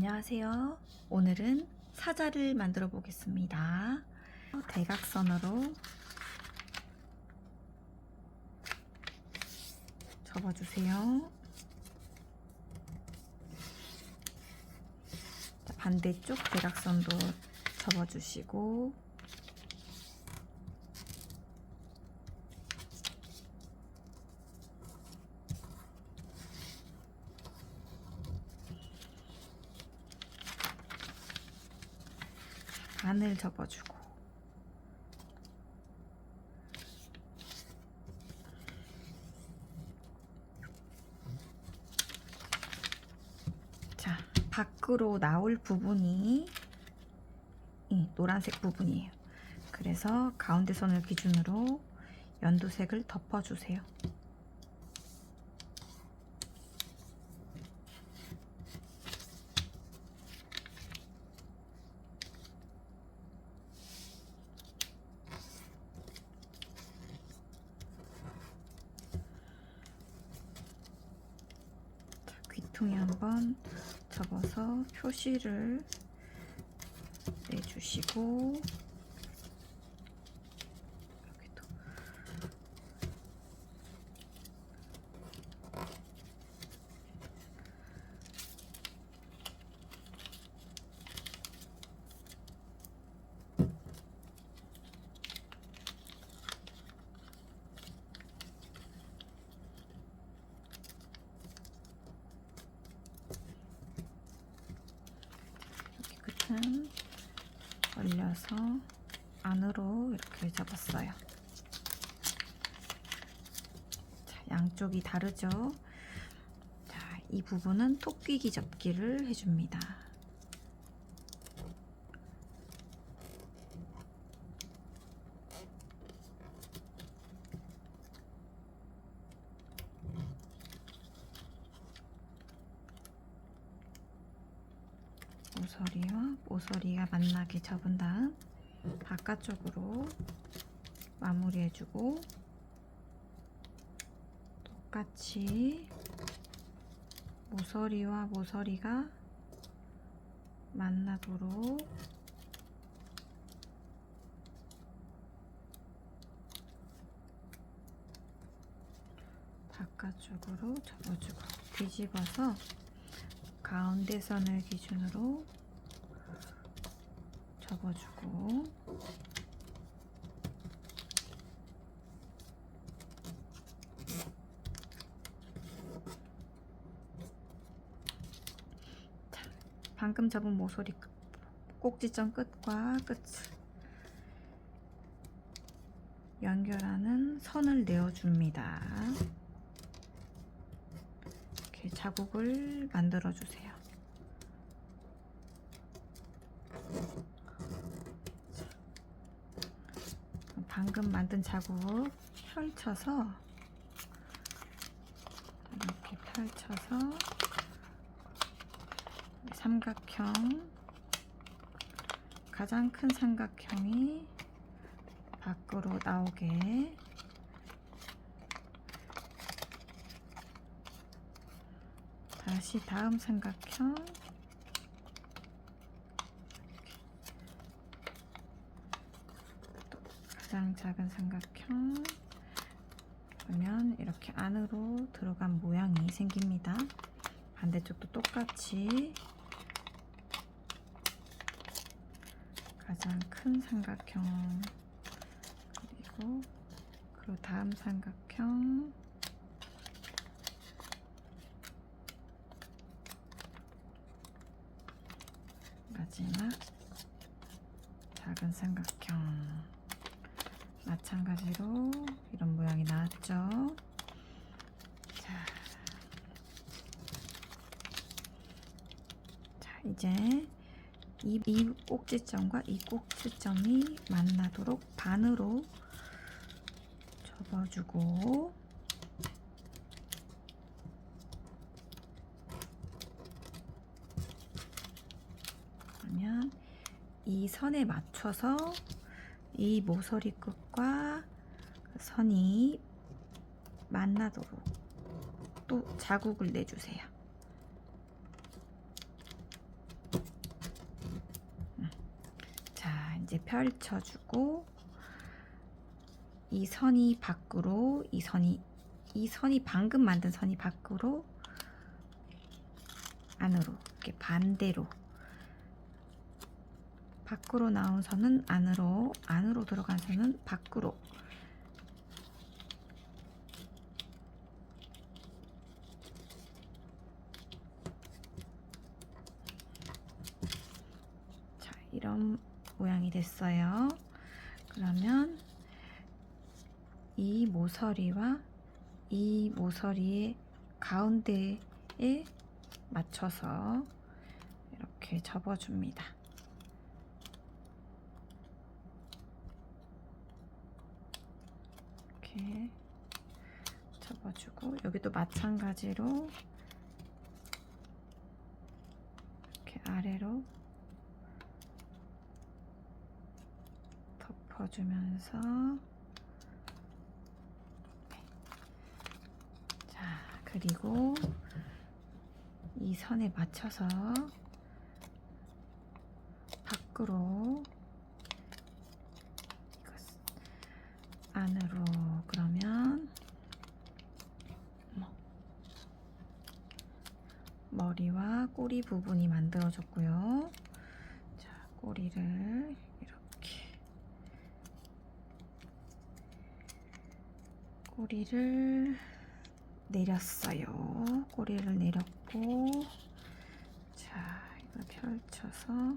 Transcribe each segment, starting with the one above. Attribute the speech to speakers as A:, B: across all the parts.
A: 안녕하세요. 오늘은 사자를 만들어 보겠습니다. 대각선으로 접어주세요. 자, 반대쪽 대각선도 접어주시고 반을 접어주고. 자 밖으로 나올 부분이 이 노란색 부분이에요. 그래서 가운데 선을 기준으로 연두색을 덮어주세요 자, 귀퉁이 한번 접어서 표시를 내주시고 여기도 여기 끝은 올려서 안으로 이렇게 접었어요. 자, 양쪽이 다르죠? 자, 이 부분은 토끼기 접기를 해줍니다. 모서리와 모서리가 만나게 접은 다음 바깥쪽으로 마무리해주고 똑같이 모서리와 모서리가 만나도록 바깥쪽으로 접어주고 뒤집어서 가운데 선을 기준으로 접어주고 자, 방금 접은 모서리 끝, 꼭지점 끝과 끝 연결하는 선을 내어줍니다. 자국을 만들어 주세요. 방금 만든 자국 펼쳐서 이렇게 펼쳐서 삼각형 가장 큰 삼각형이 밖으로 나오게 다시 다음 삼각형. 또 가장 작은 삼각형. 그러면 이렇게 안으로 들어간 모양이 생깁니다. 반대쪽도 똑같이. 가장 큰 삼각형. 그리고 그 다음 삼각형 마지막 작은 삼각형 마찬가지로 이런 모양이 나왔죠. 자, 자 이제 이, 이 꼭지점과 이 꼭지점이 만나도록 반으로 접어주고 이 선에 맞춰서 이 모서리 끝과 선이 만나도록 또 자국을 내주세요. 음. 자, 이제 펼쳐주고 이 선이 밖으로 이 선이 이 선이 방금 만든 선이 밖으로 안으로 이렇게 반대로 밖으로 나온 선은 안으로 안으로 들어간 선은 밖으로 자 이런 모양이 됐어요 그러면 이 모서리와 이 모서리의 가운데에 맞춰서 이렇게 접어줍니다. 이렇게 접어주고 여기도 마찬가지로 이렇게 아래로 덮어주면서. 자 그리고 이 선에 맞춰서 밖으로 안으로 그러면 뭐, 머리와 꼬리 부분이 만들어졌고요. 자 꼬리를 이렇게 꼬리를 내렸어요. 꼬리를 내렸고, 자, 이걸 펼쳐서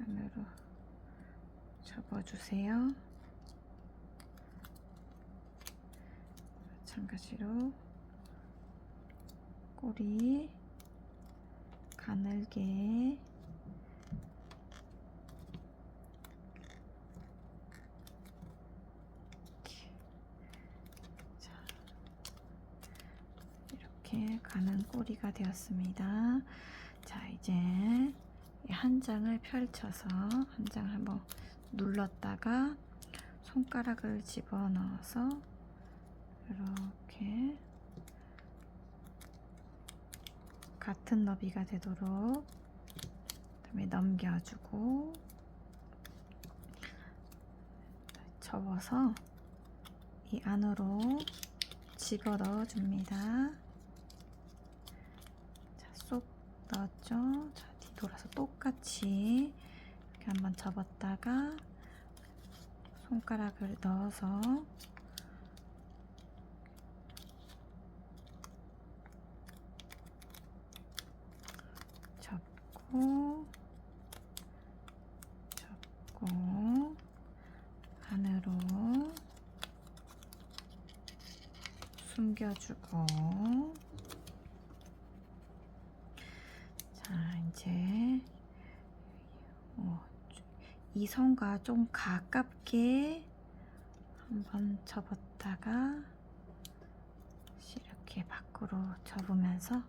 A: 안으로 접어주세요. 마찬가지로 꼬리 가늘게 이렇게. 가는 꼬리가 되었습니다. 자, 이제 이한 장을 펼쳐서 한 장을 한번 눌렀다가 손가락을 집어넣어서 이렇게 같은 너비가 되도록 그다음에 넘겨주고 접어서 이 안으로 집어 넣어 줍니다. 자, 쏙 넣었죠? 자, 뒤돌아서 똑같이 이렇게 한번 접었다가 손가락을 넣어서 접고 접고 안으로 숨겨주고 자 이제 어, 이 선과 좀 가깝게 한번 접었다가 이렇게 밖으로 접으면서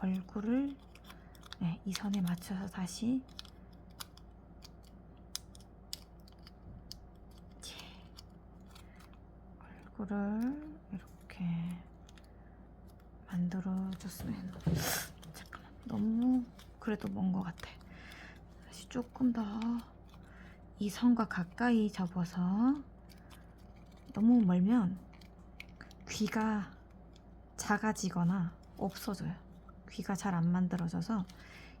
A: 얼굴을 네, 이 선에 맞춰서 다시 얼굴을 이렇게 만들어 줬으면 잠깐만 너무 그래도 먼 것 같아. 다시 조금 더 이 선과 가까이 접어서 너무 멀면 귀가 작아지거나 없어져요 귀가 잘 안 만들어져서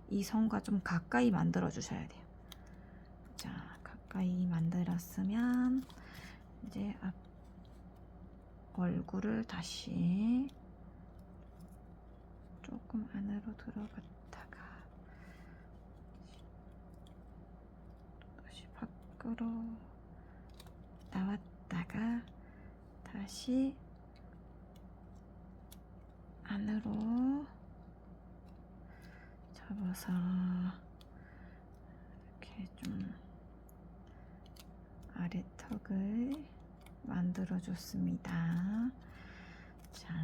A: 이 선과 좀 가까이 만들어 주셔야 돼요. 자, 가까이 만들었으면 이제 앞 얼굴을 다시 조금 안으로 들어갔다가 다시 밖으로 나왔다가 다시 안으로 접어서 이렇게 좀 아래턱을 만들어 줬습니다. 자,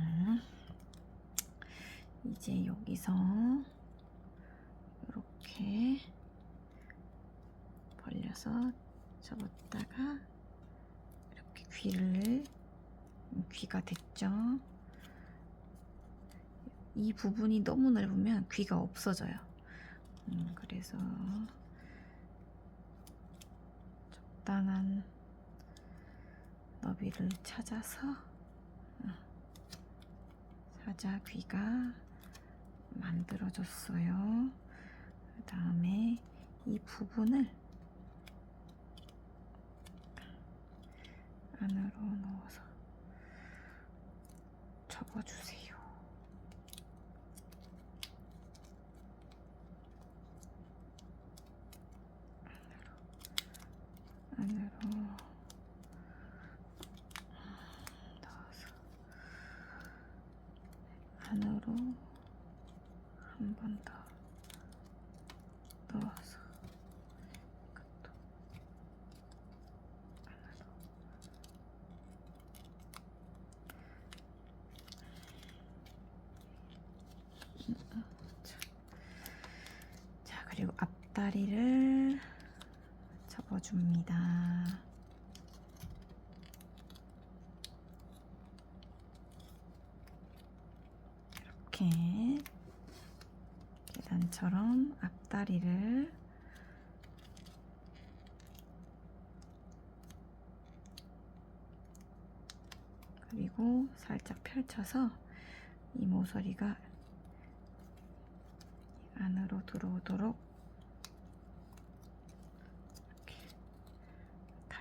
A: 이제 여기서 이렇게 벌려 돌려서 접었다가 이렇게 귀를 귀가 됐죠. 이 부분이 너무 넓으면 귀가 없어져요. 음, 그래서 적당한 너비를 찾아서 어, 사자 귀가 만들어졌어요. 그 다음에 이 부분을 안으로 넣어서 접어주세요. 안으로 넣어서 안으로 한 번 더 넣어서 이것도 안으로 자, 자 그리고 앞다리를 접어줍니다. 이렇게 계단처럼 앞다리를 그리고 살짝 펼쳐서 이 모서리가 안으로 들어오도록 이렇게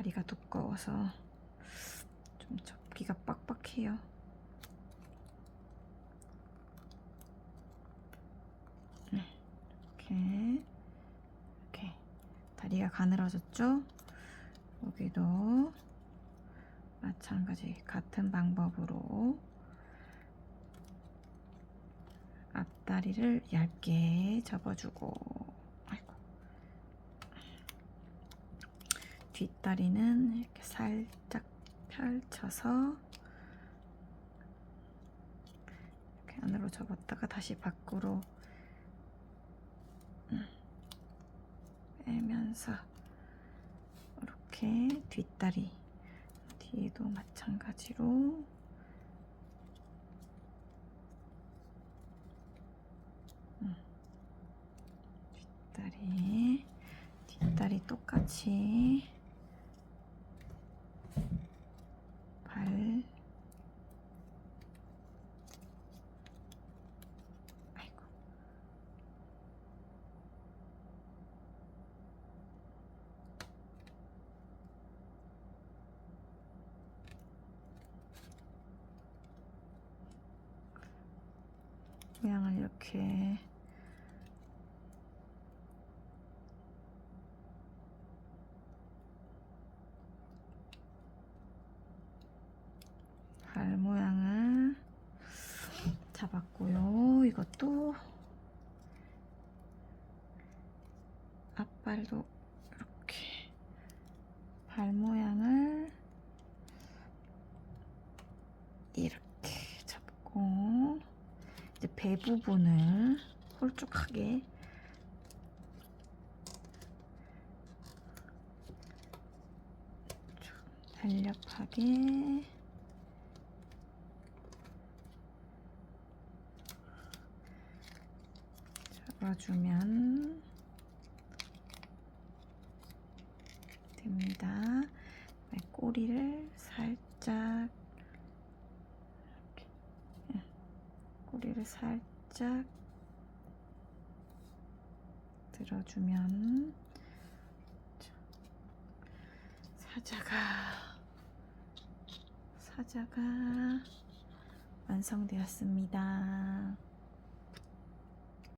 A: 다리가 두꺼워서 좀 접기가 빡빡해요. 네, 이렇게 이렇게 다리가 가늘어졌죠? 여기도 마찬가지 같은 방법으로 앞다리를 얇게 접어주고 뒷다리는 이렇게 살짝 펼쳐서 이렇게 안으로 접었다가 다시 밖으로 음, 빼면서 이렇게 뒷다리 뒤에도 마찬가지로 음, 뒷다리 뒷다리 똑같이 발 아이고 모양을 이렇게 발 모양을 잡았고요. 이것도 앞발도 이렇게 발 모양을 이렇게 잡고 이제 배 부분을 홀쭉하게. 좀 날렵하게. 잡아주면 됩니다. 네, 꼬리를 살짝 예, 꼬리를 살짝 들어주면 자, 사자가 사자가 완성되었습니다.